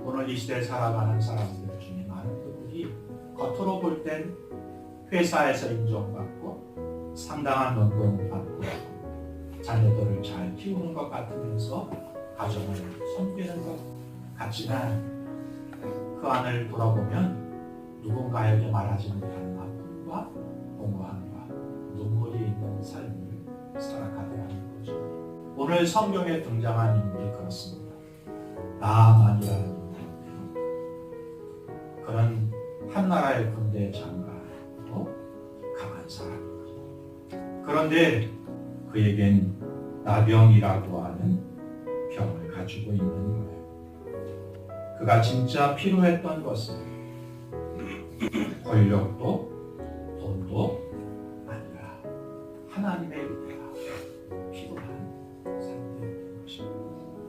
오늘 이 시대에 살아가는 사람들 중에 많은 분들이 겉으로 볼 땐 회사에서 인정받고 상당한 연봉을 받고 자녀들을 잘 키우는 것 같으면서 가정을 섬기는 것 같지만 그 안을 돌아보면 누군가에게 말하지 못하는 아픔과 공허함과 눈물이 있는 삶을 살아가야 하는 거죠. 오늘 성경에 등장한 인물이 그렇습니다. 그는 한 나라의 군대 장관이고 강한 사람입니다. 그런데 그에겐 나병이라고 하는 병을 가지고 있는 거예요. 그가 진짜 필요했던 것은 권력도 돈도 아니라 하나님의